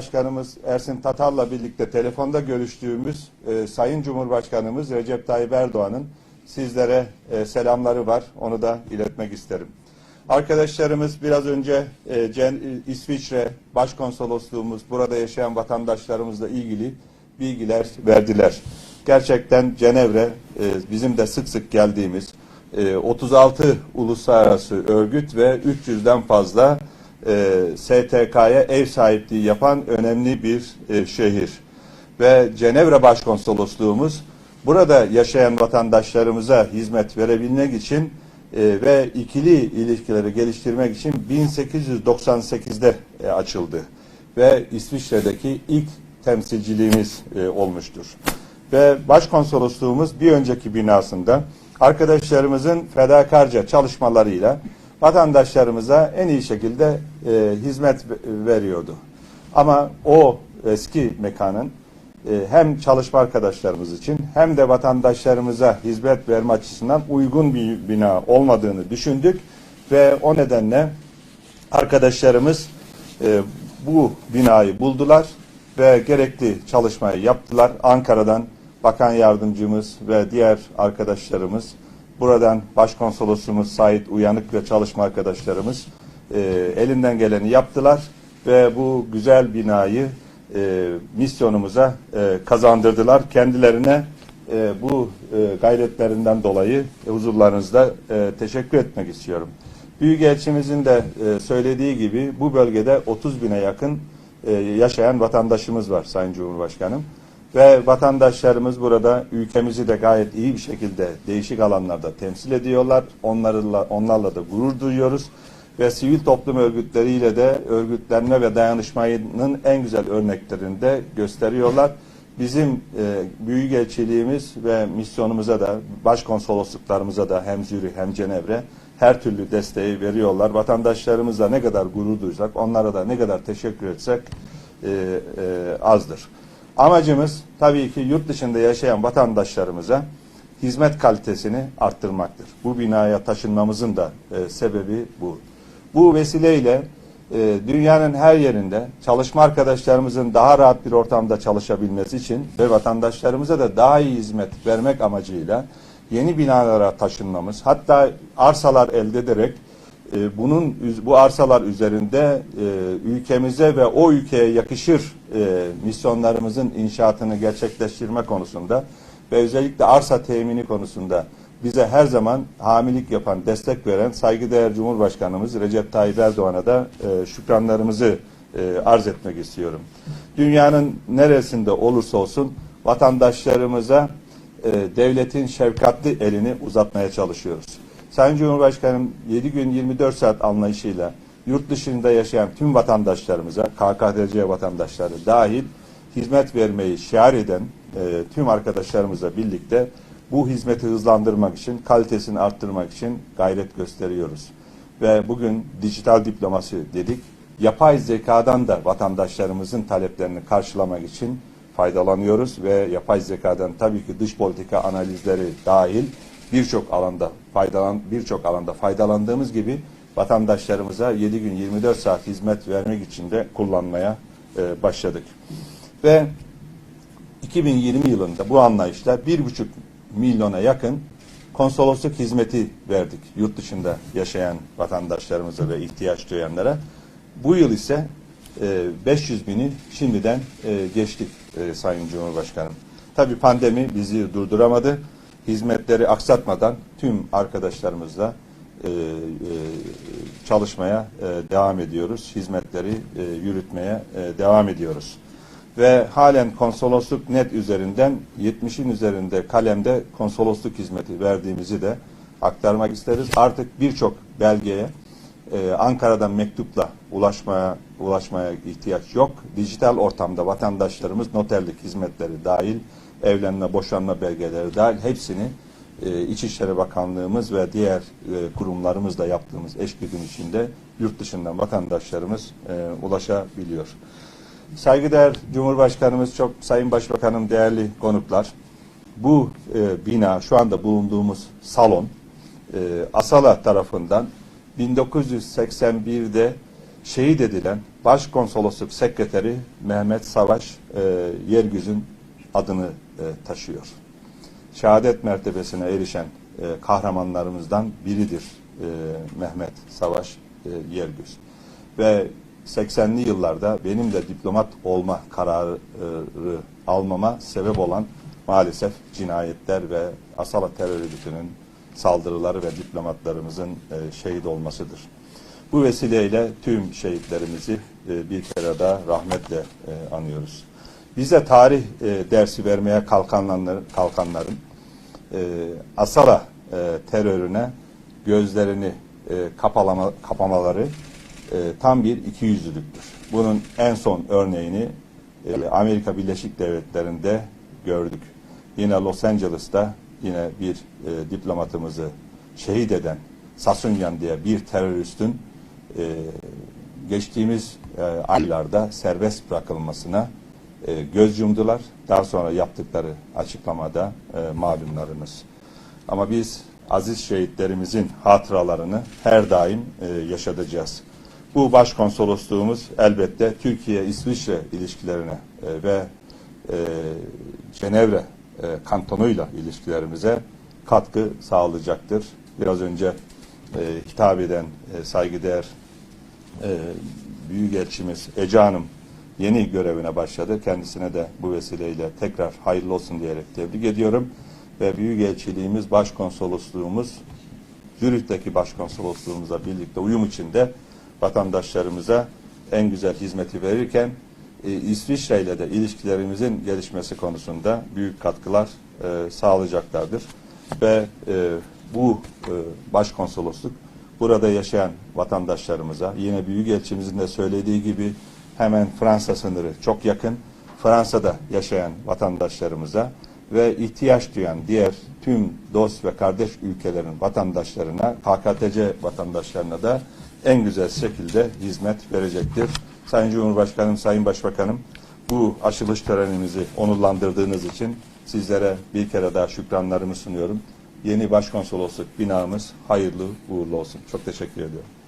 Başkanımız Ersin Tatar'la birlikte telefonda görüştüğümüz e, Sayın Cumhurbaşkanımız Recep Tayyip Erdoğan'ın sizlere e, selamları var. Onu da iletmek isterim. Arkadaşlarımız biraz önce e, Cen- İsviçre Başkonsolosluğumuz burada yaşayan vatandaşlarımızla ilgili bilgiler verdiler. Gerçekten Cenevre e, bizim de sık sık geldiğimiz e, 36 uluslararası örgüt ve 300'den fazla e, STK'ya ev sahipliği yapan önemli bir e, şehir. Ve Cenevre Başkonsolosluğumuz burada yaşayan vatandaşlarımıza hizmet verebilmek için e, ve ikili ilişkileri geliştirmek için 1898'de e, açıldı. Ve İsviçre'deki ilk temsilciliğimiz e, olmuştur. Ve başkonsolosluğumuz bir önceki binasında arkadaşlarımızın fedakarca çalışmalarıyla vatandaşlarımıza en iyi şekilde e, hizmet veriyordu. Ama o eski mekanın e, hem çalışma arkadaşlarımız için hem de vatandaşlarımıza hizmet verme açısından uygun bir bina olmadığını düşündük ve o nedenle arkadaşlarımız e, bu binayı buldular ve gerekli çalışmayı yaptılar. Ankara'dan bakan yardımcımız ve diğer arkadaşlarımız, buradan başkonsolosumuz Sait Uyanık ve çalışma arkadaşlarımız e, elinden geleni yaptılar ve bu güzel binayı e, misyonumuza e, kazandırdılar. Kendilerine e, bu e, gayretlerinden dolayı e, huzurlarınızda e, teşekkür etmek istiyorum. Büyükelçimizin de e, söylediği gibi bu bölgede 30 bine yakın e, yaşayan vatandaşımız var Sayın Cumhurbaşkanım. Ve vatandaşlarımız burada ülkemizi de gayet iyi bir şekilde değişik alanlarda temsil ediyorlar. Onlarla, onlarla da gurur duyuyoruz. Ve sivil toplum örgütleriyle de örgütlenme ve dayanışmanın en güzel örneklerini de gösteriyorlar. Bizim e, büyükelçiliğimiz ve misyonumuza da, başkonsolosluklarımıza da hem Zürih hem Cenevre her türlü desteği veriyorlar. Vatandaşlarımızla ne kadar gurur duysak, onlara da ne kadar teşekkür etsek e, e, azdır. Amacımız tabii ki yurt dışında yaşayan vatandaşlarımıza hizmet kalitesini arttırmaktır. Bu binaya taşınmamızın da e, sebebi bu. Bu vesileyle e, dünyanın her yerinde çalışma arkadaşlarımızın daha rahat bir ortamda çalışabilmesi için ve vatandaşlarımıza da daha iyi hizmet vermek amacıyla yeni binalara taşınmamız, hatta arsalar elde ederek e, bunun bu arsalar üzerinde e, ülkemize ve o ülkeye yakışır e, misyonlarımızın inşaatını gerçekleştirme konusunda ve özellikle arsa temini konusunda bize her zaman hamilik yapan, destek veren saygıdeğer Cumhurbaşkanımız Recep Tayyip Erdoğan'a da şükranlarımızı arz etmek istiyorum. Dünyanın neresinde olursa olsun vatandaşlarımıza devletin şefkatli elini uzatmaya çalışıyoruz. Sayın Cumhurbaşkanım 7 gün 24 saat anlayışıyla yurt dışında yaşayan tüm vatandaşlarımıza, KKTC vatandaşları dahil hizmet vermeyi şiar eden e, tüm arkadaşlarımızla birlikte bu hizmeti hızlandırmak için, kalitesini arttırmak için gayret gösteriyoruz. Ve bugün dijital diplomasi dedik. Yapay zekadan da vatandaşlarımızın taleplerini karşılamak için faydalanıyoruz ve yapay zekadan tabii ki dış politika analizleri dahil birçok alanda faydalan birçok alanda faydalandığımız gibi vatandaşlarımıza 7 gün 24 saat hizmet vermek için de kullanmaya e, başladık. Ve 2020 yılında bu anlayışla 1,5 milyona yakın konsolosluk hizmeti verdik yurt dışında yaşayan vatandaşlarımıza ve ihtiyaç duyanlara. Bu yıl ise e, 500 bini şimdiden e, geçtik e, Sayın Cumhurbaşkanım. Tabii pandemi bizi durduramadı. Hizmetleri aksatmadan tüm arkadaşlarımızla e, e, çalışmaya e, devam ediyoruz. Hizmetleri e, yürütmeye e, devam ediyoruz. Ve halen konsolosluk net üzerinden 70'in üzerinde kalemde konsolosluk hizmeti verdiğimizi de aktarmak isteriz. Artık birçok belgeye e, Ankara'dan mektupla ulaşmaya ulaşmaya ihtiyaç yok. Dijital ortamda vatandaşlarımız noterlik hizmetleri dahil, evlenme, boşanma belgeleri dahil hepsini e, İçişleri Bakanlığımız ve diğer e, kurumlarımızla yaptığımız eşgüdüm içinde yurt dışından vatandaşlarımız e, ulaşabiliyor. Saygıdeğer Cumhurbaşkanımız, çok Sayın Başbakanım, değerli konuklar. Bu e, bina, şu anda bulunduğumuz salon, e, Asala tarafından 1981'de şehit edilen Başkonsolosluk Sekreteri Mehmet Savaş e, Yergüz'ün adını e, taşıyor. Şehadet mertebesine erişen e, kahramanlarımızdan biridir e, Mehmet Savaş e, Yergüz. Ve 80'li yıllarda benim de diplomat olma kararı almama sebep olan maalesef cinayetler ve Asala terör örgütünün saldırıları ve diplomatlarımızın e, şehit olmasıdır. Bu vesileyle tüm şehitlerimizi e, bir kere daha rahmetle e, anıyoruz. Bize tarih e, dersi vermeye kalkanların, kalkanların e, Asala e, terörüne gözlerini e, kapalama, kapamaları e, tam bir ikiyüzlülüktür. Bunun en son örneğini e, Amerika Birleşik Devletleri'nde gördük. Yine Los Angeles'ta yine bir e, diplomatımızı şehit eden Sasunyan diye bir teröristin e, geçtiğimiz e, aylarda serbest bırakılmasına e, göz yumdular. Daha sonra yaptıkları açıklamada e, malumlarınız. Ama biz aziz şehitlerimizin hatıralarını her daim e, yaşatacağız. Bu başkonsolosluğumuz elbette Türkiye-İsviçre ilişkilerine e, ve e, Cenevre e, kantonuyla ilişkilerimize katkı sağlayacaktır. Biraz önce e, hitap eden e, saygıdeğer e, Büyükelçimiz Ece Hanım yeni görevine başladı. Kendisine de bu vesileyle tekrar hayırlı olsun diyerek tebrik ediyorum. Ve Büyükelçiliğimiz, Başkonsolosluğumuz, Zürih'teki Başkonsolosluğumuzla birlikte uyum içinde vatandaşlarımıza en güzel hizmeti verirken e, İsviçre ile de ilişkilerimizin gelişmesi konusunda büyük katkılar e, sağlayacaklardır. Ve e, bu e, başkonsolosluk burada yaşayan vatandaşlarımıza yine Büyükelçimizin de söylediği gibi hemen Fransa sınırı çok yakın. Fransa'da yaşayan vatandaşlarımıza ve ihtiyaç duyan diğer tüm dost ve kardeş ülkelerin vatandaşlarına, KKTC vatandaşlarına da en güzel şekilde hizmet verecektir. Sayın Cumhurbaşkanım, Sayın Başbakanım bu açılış törenimizi onurlandırdığınız için sizlere bir kere daha şükranlarımı sunuyorum. Yeni başkonsolosluk binamız hayırlı uğurlu olsun. Çok teşekkür ediyorum.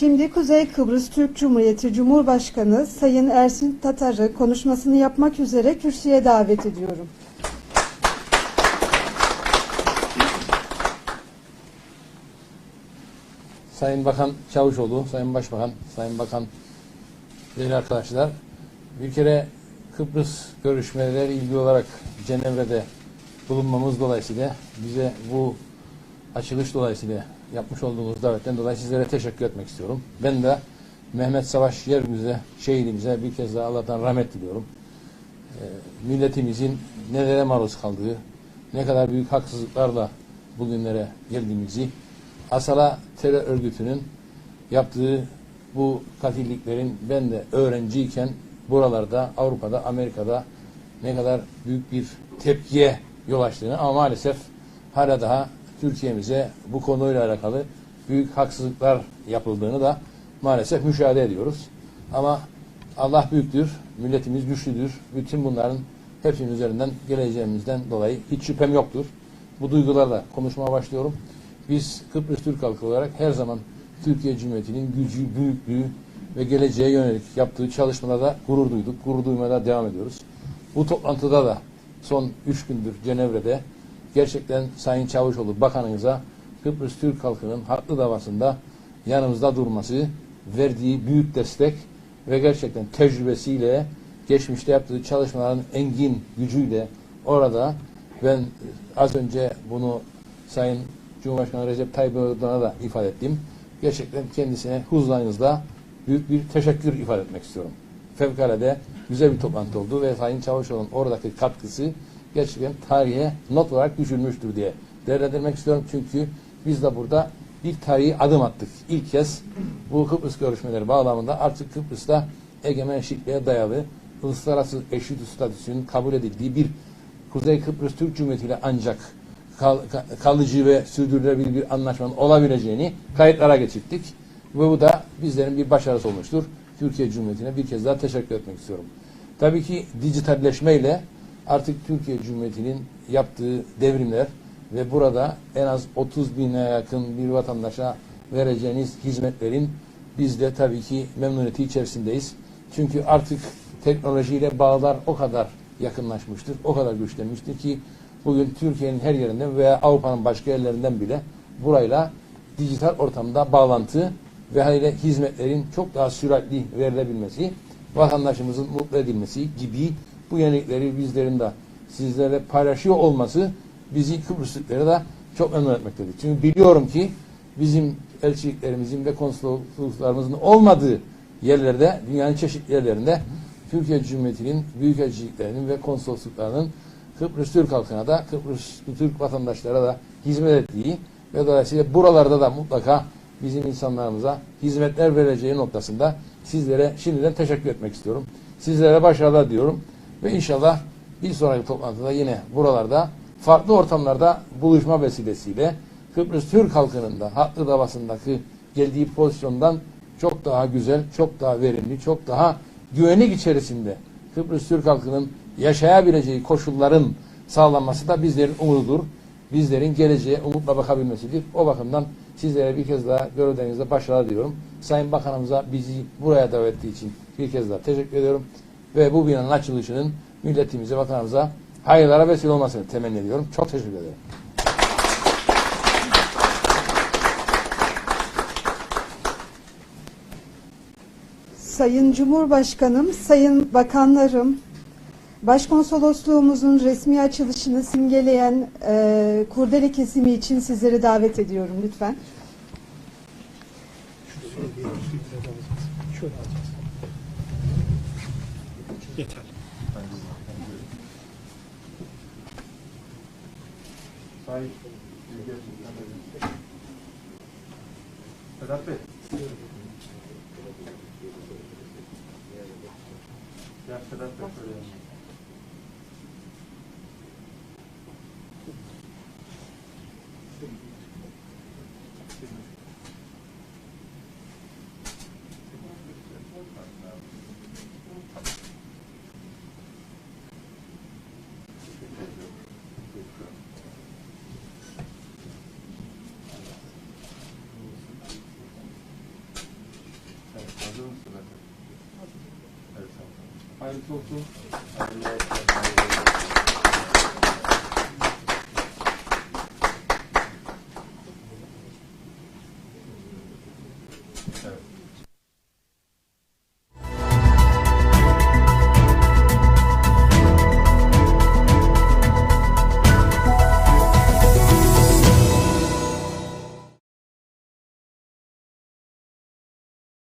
Şimdi Kuzey Kıbrıs Türk Cumhuriyeti Cumhurbaşkanı Sayın Ersin Tatar'ı konuşmasını yapmak üzere kürsüye davet ediyorum. Sayın Bakan Çavuşoğlu, Sayın Başbakan, Sayın Bakan, değerli arkadaşlar. Bir kere Kıbrıs görüşmeleri ilgili olarak Cenevre'de bulunmamız dolayısıyla bize bu açılış dolayısıyla yapmış olduğunuz davetten dolayı sizlere teşekkür etmek istiyorum. Ben de Mehmet Savaş Yergüz'e, şehidimize bir kez daha Allah'tan rahmet diliyorum. Ee, milletimizin nelere maruz kaldığı, ne kadar büyük haksızlıklarla bugünlere geldiğimizi, Asala terör örgütünün yaptığı bu katilliklerin ben de öğrenciyken buralarda, Avrupa'da, Amerika'da ne kadar büyük bir tepkiye yol açtığını ama maalesef hala daha Türkiye'mize bu konuyla alakalı büyük haksızlıklar yapıldığını da maalesef müşahede ediyoruz. Ama Allah büyüktür, milletimiz güçlüdür. Bütün bunların hepsinin üzerinden geleceğimizden dolayı hiç şüphem yoktur. Bu duygularla konuşmaya başlıyorum. Biz Kıbrıs Türk halkı olarak her zaman Türkiye Cumhuriyeti'nin gücü, büyüklüğü ve geleceğe yönelik yaptığı çalışmalarda gurur duyduk. Gurur duymaya devam ediyoruz. Bu toplantıda da son üç gündür Cenevre'de gerçekten Sayın Çavuşoğlu Bakanımıza Kıbrıs Türk halkının haklı davasında yanımızda durması, verdiği büyük destek ve gerçekten tecrübesiyle geçmişte yaptığı çalışmaların engin gücüyle orada ben az önce bunu Sayın Cumhurbaşkanı Recep Tayyip Erdoğan'a da ifade ettim. Gerçekten kendisine huzurlarınızda büyük bir teşekkür ifade etmek istiyorum. Fevkalade güzel bir toplantı oldu ve Sayın Çavuşoğlu'nun oradaki katkısı gerçekten tarihe not olarak düşülmüştür diye değerlendirmek istiyorum. Çünkü biz de burada bir tarihi adım attık. İlk kez bu Kıbrıs görüşmeleri bağlamında artık Kıbrıs'ta egemen eşitliğe dayalı uluslararası eşit statüsünün kabul edildiği bir Kuzey Kıbrıs Türk Cumhuriyeti ile ancak kal, kalıcı ve sürdürülebilir bir anlaşmanın olabileceğini kayıtlara geçirdik. Ve bu da bizlerin bir başarısı olmuştur. Türkiye Cumhuriyeti'ne bir kez daha teşekkür etmek istiyorum. Tabii ki dijitalleşmeyle artık Türkiye Cumhuriyeti'nin yaptığı devrimler ve burada en az 30 bine yakın bir vatandaşa vereceğiniz hizmetlerin biz de tabii ki memnuniyeti içerisindeyiz. Çünkü artık teknolojiyle bağlar o kadar yakınlaşmıştır, o kadar güçlenmiştir ki bugün Türkiye'nin her yerinden veya Avrupa'nın başka yerlerinden bile burayla dijital ortamda bağlantı ve hayli hizmetlerin çok daha süratli verilebilmesi, vatandaşımızın mutlu edilmesi gibi bu yenilikleri bizlerin de sizlerle paylaşıyor olması bizi Kıbrıslıkları da çok memnun etmektedir. Çünkü biliyorum ki bizim elçiliklerimizin ve konsolosluklarımızın olmadığı yerlerde, dünyanın çeşitli yerlerinde Türkiye Cumhuriyeti'nin büyükelçiliklerinin ve konsolosluklarının Kıbrıs Türk halkına da, Kıbrıs Türk vatandaşlara da hizmet ettiği ve dolayısıyla buralarda da mutlaka bizim insanlarımıza hizmetler vereceği noktasında sizlere şimdiden teşekkür etmek istiyorum. Sizlere başarılar diyorum ve inşallah bir sonraki toplantıda yine buralarda farklı ortamlarda buluşma vesilesiyle Kıbrıs Türk halkının da haklı davasındaki geldiği pozisyondan çok daha güzel, çok daha verimli, çok daha güvenlik içerisinde Kıbrıs Türk halkının yaşayabileceği koşulların sağlanması da bizlerin umududur. Bizlerin geleceğe umutla bakabilmesidir. O bakımdan sizlere bir kez daha görevlerinizde başarılar diliyorum. Sayın Bakanımıza bizi buraya davet ettiği için bir kez daha teşekkür ediyorum. Ve bu binanın açılışının milletimize, vatanımıza hayırlara vesile olmasını temenni ediyorum. Çok teşekkür ederim. Sayın Cumhurbaşkanım, Sayın Bakanlarım, Başkonsolosluğumuzun resmi açılışını simgeleyen e, kurdele kesimi için sizleri davet ediyorum lütfen. Şöyle Yeter. Sedat Bey. Gel Sedat Bey şöyle yanına. Evet, hazır mısın Sedat Bey? Evet, tamam. Hayırlı olsun.